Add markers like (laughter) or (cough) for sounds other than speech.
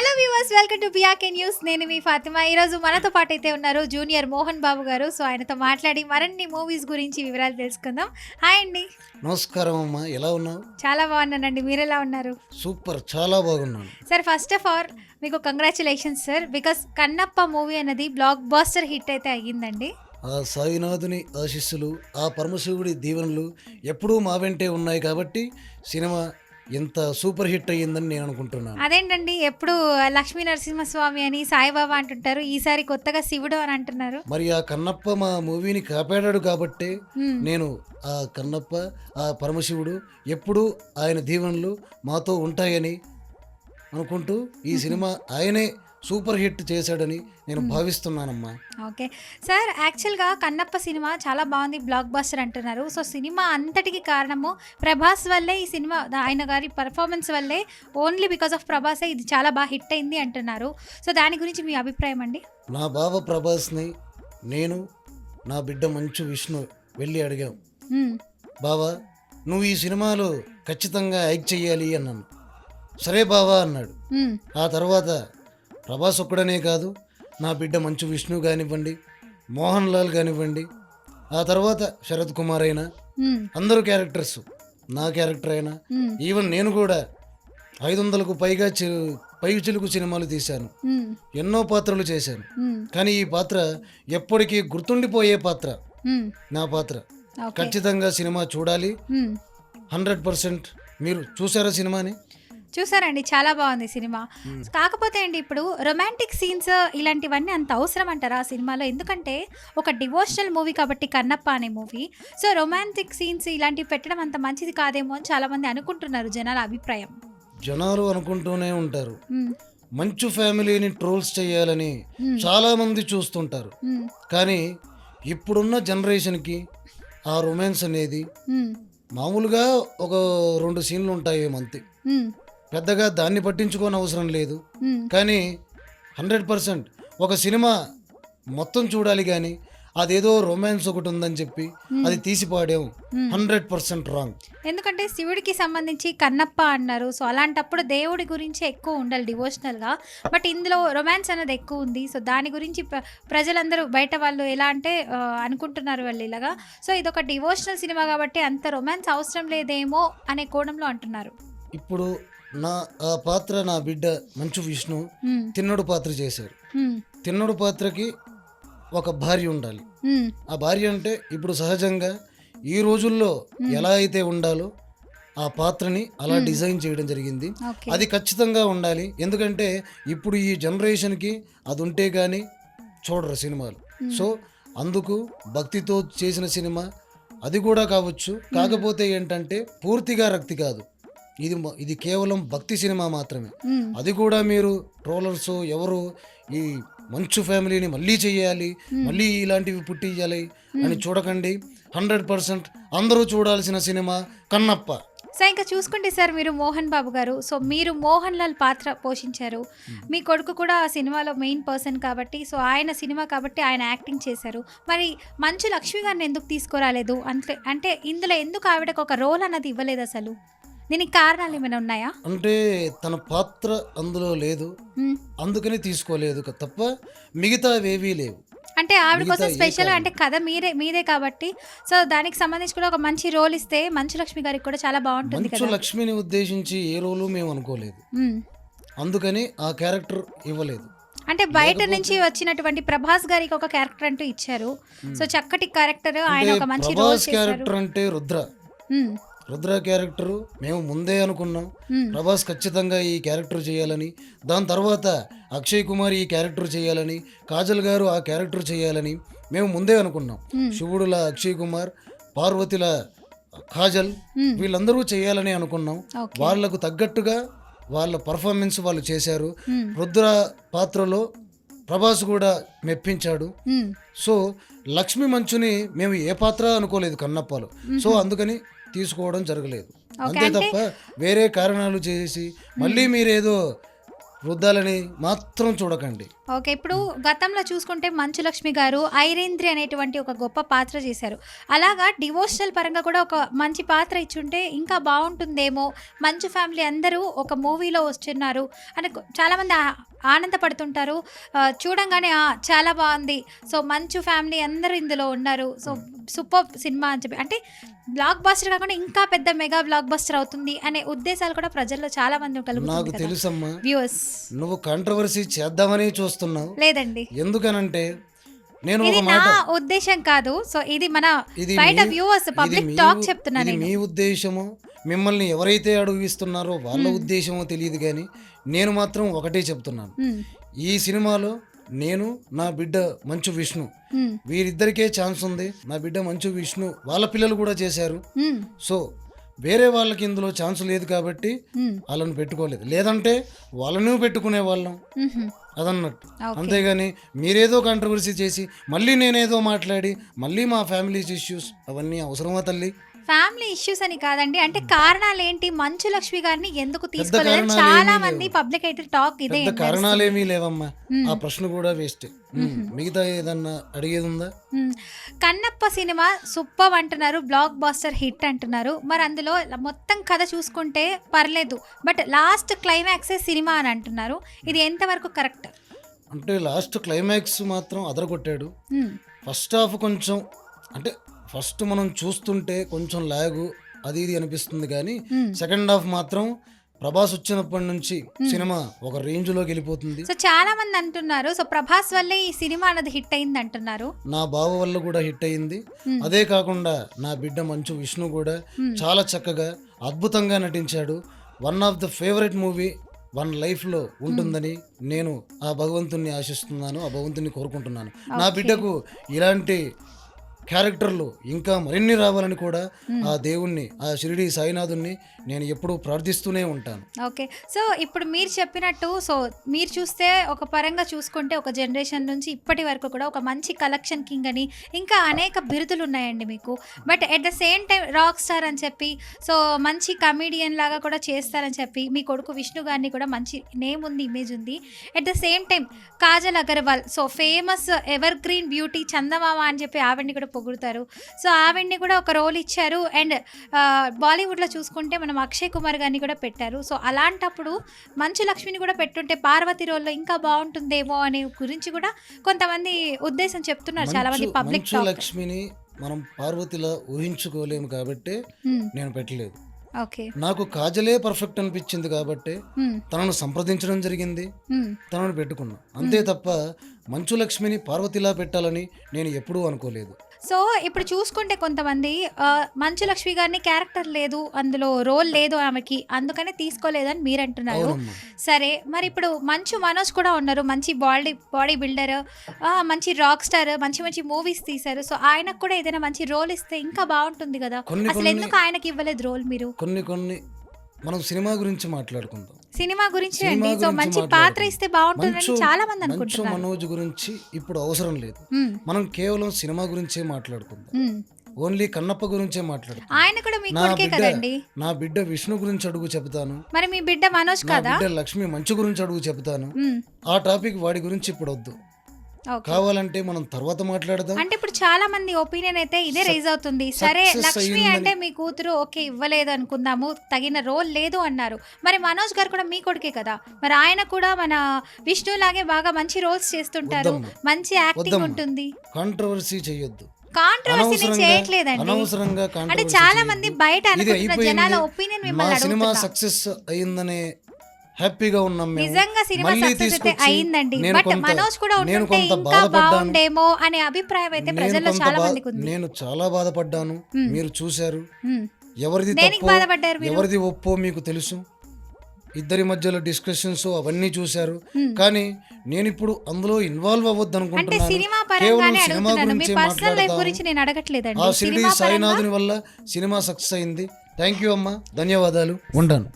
Hello viewers welcome to బియాకే news నేను మీ ఫాతిమా ఈరోజు మనతో పాటు అయితే ఉన్నారు జూనియర్ మోహన్ బాబు గారు. సో ఆయనతో మాట్లాడి మరిన్ని మూవీస్ గురించి వివరాలు తెలుసుకుందాం. హాయ్ అండి. నమస్కారం అమ్మా. ఎలా ఉన్నావు? చాలా బాగున్నానండి. మీరు ఎలా ఉన్నారు? సూపర్ చాలా బాగున్నాను. సార్ ఫస్ట్ ఆఫ్ ఆల్ మీకు congratulations sir because Kannappa movie అనేది బ్లాక్ బాస్టర్ హిట్ అయితే అయ్యిందండి. ఆ సాయినాథుని ఆశీస్సులు ఆ పరమశివుడి దీవెనలు ఎప్పుడూ మా వెంటే ఉన్నాయి కాబట్టి సినిమా ఎంత సూపర్ హిట్ అయ్యిందని నేను అనుకుంటున్నాను. అదేంటండి? ఎప్పుడు లక్ష్మీ నరసింహస్వామి అని సాయిబాబా అంటుంటారు. ఈసారి కొత్తగా శివుడు అని అంటున్నారు. మరి ఆ కన్నప్ప మా మూవీని కాపాడాడు కాబట్టే. నేను ఆ కన్నప్ప ఆ పరమశివుడు ఎప్పుడూ ఆయన దీవెనలు మాతో ఉంటాయని అనుకుంటూ ఈ (laughs) సినిమా ఆయనే సూపర్ హిట్ చేశాడని నేను భావిస్తున్నానమ్మా. ఓకే. సార్ యాక్చువల్గా కన్నప్ప సినిమా చాలా బాగుంది బ్లాక్ బాస్టర్ అంటున్నారు. సో సినిమా అంతటికి కారణము ప్రభాస్ వల్లే ఈ సినిమా ఆయన గారి పర్ఫార్మెన్స్ వల్లే ఓన్లీ బికాస్ ఆఫ్ ప్రభాసే ఇది చాలా బాగా హిట్ అయింది అంటున్నారు. సో దాని గురించి మీ అభిప్రాయం అండి? నా బావ ప్రభాస్ని నేను నా బిడ్డ మంచు విష్ణు వెళ్ళి అడిగాం. బావా నువ్వు ఈ సినిమాలో ఖచ్చితంగా యాక్ట్ చెయ్యాలి అన్నాను. సరే బావా అన్నాడు. ఆ తర్వాత ప్రభాస్ ఒక్కడనే కాదు నా బిడ్డ మంచు విష్ణు కానివ్వండి మోహన్ లాల్ కానివ్వండి ఆ తర్వాత శరత్ కుమార్ అయినా. అందరూ క్యారెక్టర్స్ నా క్యారెక్టర్ అయినా. ఈవెన్ నేను కూడా ఐదు వందలకు పైగా చి పై చిలుకు సినిమాలు తీశాను. ఎన్నో పాత్రలు చేశాను. కానీ ఈ పాత్ర ఎప్పటికీ గుర్తుండిపోయే పాత్ర. నా పాత్ర ఖచ్చితంగా సినిమా చూడాలి. హండ్రెడ్ పర్సెంట్ మీరు చూసారా సినిమాని చూసారండి చాలా బాగుంది సినిమా కాకపోతే అండి ఇప్పుడు రొమాంటిక్ సీన్స్ ఇలాంటివన్నీ అంత అవసరం అంటారా ఆ సినిమాలో ఎందుకంటే ఒక డివోషనల్ మూవీ కాబట్టి కన్నప్ప అనే మూవీ సో రొమాంటిక్ సీన్స్ ఇలాంటివి పెట్టడం అంత మంచిది కాదేమో అని చాలా మంది అనుకుంటున్నారు జనాల అభిప్రాయం జనాలు అనుకుంటూనే ఉంటారు. మంచు ఫ్యామిలీని ట్రోల్స్ చేయాలని. చాలా మంది చూస్తుంటారు. కానీ ఇప్పుడున్న జనరేషన్కి ఆ రొమాన్స్ అనేది మ్మ్. మామూలుగా ఒక రెండు సీన్లు ఉంటాయి మ్మ్. పెద్దగా దాన్ని పట్టించుకోని అవసరం లేదు. కానీ హండ్రెడ్ పర్సెంట్ ఒక సినిమా మొత్తం చూడాలి కానీ అదేదో రొమాన్స్ ఒకటి ఉందని చెప్పి అది తీసి పాడాం. Hundred percent wrong. ఎందుకంటే శివుడికి సంబంధించి కన్నప్ప అన్నారు. సో అలాంటప్పుడు దేవుడి గురించి ఎక్కువ ఉండాలి డివోషనల్గా బట్ ఇందులో రొమాన్స్ అనేది ఎక్కువ ఉంది. సో దాని గురించి ప్ర- ప్రజలందరూ బయట వాళ్ళు ఎలా అంటే అనుకుంటున్నారు వాళ్ళు ఇలాగా. సో ఇది ఒక డివోషనల్ సినిమా కాబట్టి అంత రొమాన్స్ అవసరం లేదేమో అనే కోణంలో అంటున్నారు. ఇప్పుడు నా ఆ పాత్ర నా బిడ్డ మంచు విష్ణు. తిన్నడు పాత్ర చేశారు. తిన్నడు పాత్రకి ఒక భార్య ఉండాలి. ఆ భార్య అంటే ఇప్పుడు సహజంగా ఈ రోజుల్లో ఎలా అయితే ఉండాలో ఆ పాత్రని అలా డిజైన్ చేయడం జరిగింది. అది ఖచ్చితంగా ఉండాలి. ఎందుకంటే ఇప్పుడు ఈ జనరేషన్కి అది ఉంటే కానీ చూడరు సినిమాలు. సో అందుకు భక్తితో చేసిన సినిమా అది కూడా కావచ్చు. కాకపోతే ఏంటంటే పూర్తిగా రక్తి కాదు. ఇది ఇది కేవలం భక్తి సినిమా మాత్రమే. అది కూడా మీరు ట్రోలర్స్ ఎవరు ఈ మంచు ఫ్యామిలీని మళ్ళీ చేయాలి మళ్ళీ ఇలాంటివి పుట్టించాలి అని చూడకండి. హండ్రెడ్ పర్సెంట్ అందరూ చూడాల్సిన సినిమా కన్నప్ప. సో ఇంకా చూసుకుంటే సార్ మీరు మోహన్ బాబు గారు. సో మీరు మోహన్ లాల్ పాత్ర పోషించారు. మీ కొడుకు కూడా ఆ సినిమాలో మెయిన్ పర్సన్ కాబట్టి సో ఆయన సినిమా కాబట్టి ఆయన యాక్టింగ్ చేశారు. మరి మంచు లక్ష్మి గారిని ఎందుకు తీసుకురాలేదు? అంటే అంటే ఇందులో ఎందుకు ఆవిడకు ఒక రోల్ అన్నది ఇవ్వలేదు అసలు? దీనికి కారణాలు ఏమైనా ఉన్నాయా? అంటే తన పాత్ర అందులో లేదు. అందుకని తీసుకోలేదు తప్ప మిగతావేవీ లేవు. అంటే ఆవిడ కోసం స్పెషల్? అంటే కథ మీరే మీదే కాబట్టి సో దానికి సంబంధించి కూడా ఒక మంచి రోల్ ఇస్తే మంచు లక్ష్మి గారికి కూడా చాలా బాగుంటుంది మంచు లక్ష్మిని ఉద్దేశించి ఏ రోలు మేము అనుకోలేదు. అందుకని ఆ క్యారెక్టర్ ఇవ్వలేదు. అంటే బయట నుంచి వచ్చినటువంటి ప్రభాస్ గారికి ఒక క్యారెక్టర్ అంటూ ఇచ్చారు. సో చక్కటి క్యారెక్టర్ ఆయన ఒక మంచి రోల్ క్యారెక్టర్ అంటే రుద్ర. రుద్ర క్యారెక్టరు మేము ముందే అనుకున్నాం. ప్రభాస్ ఖచ్చితంగా ఈ క్యారెక్టర్ చేయాలని దాని తర్వాత అక్షయ్ కుమార్ ఈ క్యారెక్టర్ చేయాలని కాజల్ గారు ఆ క్యారెక్టర్ చేయాలని మేము ముందే అనుకున్నాం. శివుడుల అక్షయ్ కుమార్ పార్వతిల కాజల్. వీళ్ళందరూ చేయాలని అనుకున్నాం ఓకే వాళ్ళకు తగ్గట్టుగా వాళ్ళ పర్ఫార్మెన్స్ వాళ్ళు చేశారు. రుద్ర పాత్రలో ప్రభాస్ కూడా మెప్పించాడు. సో లక్ష్మి మంచుని మేము ఏ పాత్ర అనుకోలేదు కన్నప్పలో సో అందుకని తీసుకోవడం జరగలేదు. అంతే తప్ప వేరే కారణాలు చేసి మళ్ళీ మీరేదో వృద్ధాలని మాత్రం చూడకండి. ఓకే ఇప్పుడు గతంలో చూసుకుంటే మంచు లక్ష్మి గారు ఐరేంద్రి అనేటువంటి ఒక గొప్ప పాత్ర చేశారు. అలాగా డివోషనల్ పరంగా కూడా ఒక మంచి పాత్ర ఇచ్చుంటే ఇంకా బాగుంటుందేమో. మంచు ఫ్యామిలీ అందరూ ఒక మూవీలో వస్తున్నారు. అని చాలామంది ఆనందపడుతుంటారు. చూడంగానే "ఆ, చాలా బాగుంది. సో మంచు ఫ్యామిలీ అందరూ ఇందులో ఉన్నారు. సో సూపర్ సినిమా అని చెప్పి అంటే బ్లాక్ బస్టర్ కాకుండా ఇంకా పెద్ద మెగా బ్లాక్ బస్టర్ అవుతుంది అనే ఉద్దేశాలు కూడా ప్రజల్లో చాలా మంది నాకు తెలుసమ్మా వ్యూవర్స్ నువ్వు కాంట్రవర్సీ చేద్దామని చూస్తున్నావు. లేదండి. ఎందుకనంటే నేను ఇది నా ఉద్దేశం కాదు. సో ఇది మన బయట వ్యూవర్స్ పబ్లిక్ టాక్ ఉ- చెప్తున్నా ఇది నేను. మీ ఉద్దేశము? మిమ్మల్ని ఎవరైతే అడుగుస్తున్నారో వాళ్ళ ఉద్దేశమో తెలియదు కానీ నేను మాత్రం ఒకటే చెప్తున్నాను. ఈ సినిమాలో నేను నా బిడ్డ మంచు విష్ణు. వీరిద్దరికే ఛాన్స్ ఉంది నా బిడ్డ మంచు విష్ణు వాళ్ళ పిల్లలు కూడా చేశారు. సో వేరే వాళ్ళకి ఇందులో ఛాన్స్ లేదు కాబట్టి. వాళ్ళని పెట్టుకోలేదు లేదంటే వాళ్ళను పెట్టుకునే వాళ్ళం. అదన్నట్టు. అంతేగాని మీరేదో కాంట్రవర్సీ చేసి మళ్ళీ నేనేదో మాట్లాడి మళ్ళీ మా ఫ్యామిలీ ఇష్యూస్ అవన్నీ అవసరమా తల్లి ఫ్యామిలీ ఇష్యూస్ అని కాదండి. అంటే కారణాలు ఏంటి మంచు లక్ష్మి గారిని ఎందుకు తీసుకోలేదు? కారణాలు చాలా ఏమీ మంది. పబ్లిక్ అయితే టాక్ ఇదే పెద్ద కారణాలేమీ లేవమ్మా. మ్మ్. ఆ ప్రశ్న కూడా వేస్ట్. మిగతా ఏదన్నా అడిగేది ఉందా. కన్నప్ప సినిమా సూపర్ అంటున్నారు బ్లాక్ బాస్టర్ హిట్ అంటున్నారు. మరి అందులో మొత్తం కథ చూసుకుంటే పర్లేదు. బట్ లాస్ట్ క్లైమాక్సే సినిమా అని అంటున్నారు. ఇది ఎంతవరకు కరెక్ట్ అంటే లాస్ట్ క్లైమాక్స్ మాత్రం అదరగొట్టాడు. ఫస్ట్ హాఫ్ కొంచెం అంటే ఫస్ట్ మనం చూస్తుంటే కొంచెం లాగు అది ఇది అనిపిస్తుంది కానీ సెకండ్ హాఫ్ మాత్రం ప్రభాస్ వచ్చినప్పటి నుంచి సినిమా ఒక రేంజ్లోకి వెళ్ళిపోతుంది. సో చాలా మంది అంటున్నారు సో ప్రభాస్ వల్లే ఈ సినిమా అన్నది హిట్ అయింది అంటున్నారు. నా బావ వల్ల కూడా హిట్ అయింది. Hmm. అదే కాకుండా నా బిడ్డ మంచు విష్ణు కూడా చాలా చక్కగా అద్భుతంగా నటించాడు. One of the favourite movie one లైఫ్లో ఉంటుందని నేను ఆ భగవంతుణ్ణి ఆశిస్తున్నాను ఆ భగవంతుని కోరుకుంటున్నాను. నా బిడ్డకు ఇలాంటి క్యారెక్టర్లు ఇంకా మరిన్ని రావాలని కూడా ఆ దేవుణ్ణి ఆ షిరిడి సాయినాథుణ్ణి నేను ఎప్పుడు ప్రార్థిస్తూనే ఉంటాను. ఓకే. సో ఇప్పుడు మీరు చెప్పినట్టు సో మీరు చూస్తే ఒక పరంగా చూసుకుంటే ఒక జనరేషన్ నుంచి ఇప్పటి వరకు కూడా ఒక మంచి కలెక్షన్ కింగ్ అని ఇంకా అనేక బిరుదులు ఉన్నాయండి మీకు. But at the same time rock star అని చెప్పి సో మంచి కమీడియన్ లాగా కూడా చేస్తారని చెప్పి మీ కొడుకు విష్ణు గారిని కూడా మంచి నేమ్ ఉంది ఇమేజ్ ఉంది. At the same time Kajal Aggarwal so famous evergreen beauty Chandamama అని చెప్పి ఆవిడ్ని కూడా పొగుడుతారు. సో ఆవిడ్ని కూడా ఒక రోల్ ఇచ్చారు. అండ్ బాలీవుడ్లో చూసుకుంటే మనం అక్షయ్ కుమార్ గారిని కూడా పెట్టారు. సో అలాంటప్పుడు మంచు లక్ష్మిని కూడా పెట్టుంటే పార్వతి రోల్లో ఇంకా బాగుంటుందేమో అనే గురించి కూడా కొంతమంది ఉద్దేశం చెప్తున్నారు చాలా మంది పబ్లిక్ లక్ష్మిని మనం పార్వతిలా ఊహించుకోలేము కాబట్టి నేను పెట్టలేదు. ఓకే. నాకు కాజలే పర్ఫెక్ట్ అనిపించింది కాబట్టి తనను సంప్రదించడం జరిగింది. తనను పెట్టుకున్నా. అంతే తప్ప మంచు లక్ష్మిని పార్వతిలా పెట్టాలని నేను ఎప్పుడూ అనుకోలేదు. సో ఇప్పుడు చూసుకుంటే కొంతమంది మంచు లక్ష్మి గారిని క్యారెక్టర్ లేదు అందులో రోల్ లేదు ఆమెకి అందుకనే తీసుకోలేదని మీరు అంటున్నారు సరే మరి ఇప్పుడు మంచు మనోజ్ కూడా ఉన్నారు మంచి బాడీ బాడీ బిల్డర్ మంచి రాక్ స్టార్ మంచి మంచి మూవీస్ తీశారు. సో ఆయనకు కూడా ఏదైనా మంచి రోల్ ఇస్తే ఇంకా బాగుంటుంది కదా. అసలు ఎందుకు ఆయనకి ఇవ్వలేదు రోల్ మీరు? కొన్ని కొన్ని మనం సినిమా గురించి మాట్లాడుకుందాం. సినిమా గురించి అండి. సో మంచి పాత్ర. ఇస్తే బాగుంటుందని చాలా మంది అనుకుంటున్నారు. మనోజ్ గురించి ఇప్పుడు అవసరం లేదు. మనం కేవలం సినిమా గురించే మాట్లాడుకుందాం. ఓన్లీ కన్నప్ప గురించే మాట్లాడుకుందాం. ఆయన కూడా మీ కొడుకే కదండి? నా బిడ్డ విష్ణు గురించి అడుగు చెబుతాను. మరి మీ బిడ్డ మనోజ్ కదా? బిడ్డ లక్ష్మి మంచు గురించి అడుగు చెబుతాను. మ్మ్. ఆ టాపిక్ వాడి గురించి ఇప్పుడు వద్దు. కావాలంటే మనం తర్వాత మాట్లాడదాం. అంటే ఇప్పుడు చాలా మంది ఒపీనియన్ అయితే ఇదే రైజ్ అవుతుంది. సరే లక్ష్మి అంటే మీ కూతురు ఓకే ఇవ్వలేదు అనుకుందాము తగిన రోల్ లేదు అన్నారు. మరి మనోజ్ గారు కూడా మీ కొడుకే కదా? మరి ఆయన కూడా మన విష్ణు లాగే బాగా మంచి రోల్స్ చేస్తుంటారు. మంచి యాక్టింగ్. ఉంటుంది. కాంట్రవర్సీ చేయొద్దు కాంట్రవర్సీ చేయట్లేదండి. అనవసరంగా అంటే చాలా. మంది బయట అనుకుంటున్న. జనాల ఒపీనియన్ మిమ్మల్ని సినిమా సక్సెస్ అయిందనే హ్యాపీగా ఉన్నాం నిజంగా సినిమా సక్సెస్ అయితే అయిందండి. నేను బట్ మనోజ్ కూడా ఉంటుంటే ఇంకా. బాగుండేమో అనే అభిప్రాయం అయితే ప్రజల్లో చాలా మందికి ఉంది. నేను చాలా బాధపడ్డాను. మీరు చూశారు. ఎవరిది ఎవరిది ఒప్పో మీకు తెలుసు? ఇద్దరి మధ్యలో డిస్కషన్స్ అవన్నీ చూశారు. కానీ నేను ఇప్పుడు అందులో ఇన్వాల్వ్ అవ్వద్దు అనుకుంటున్నాను. ఆ షిరిడి సాయినాథుని వల్ల సినిమా సక్సెస్ అయింది. థ్యాంక్ యూ అమ్మా. ధన్యవాదాలు. ఉంటాను.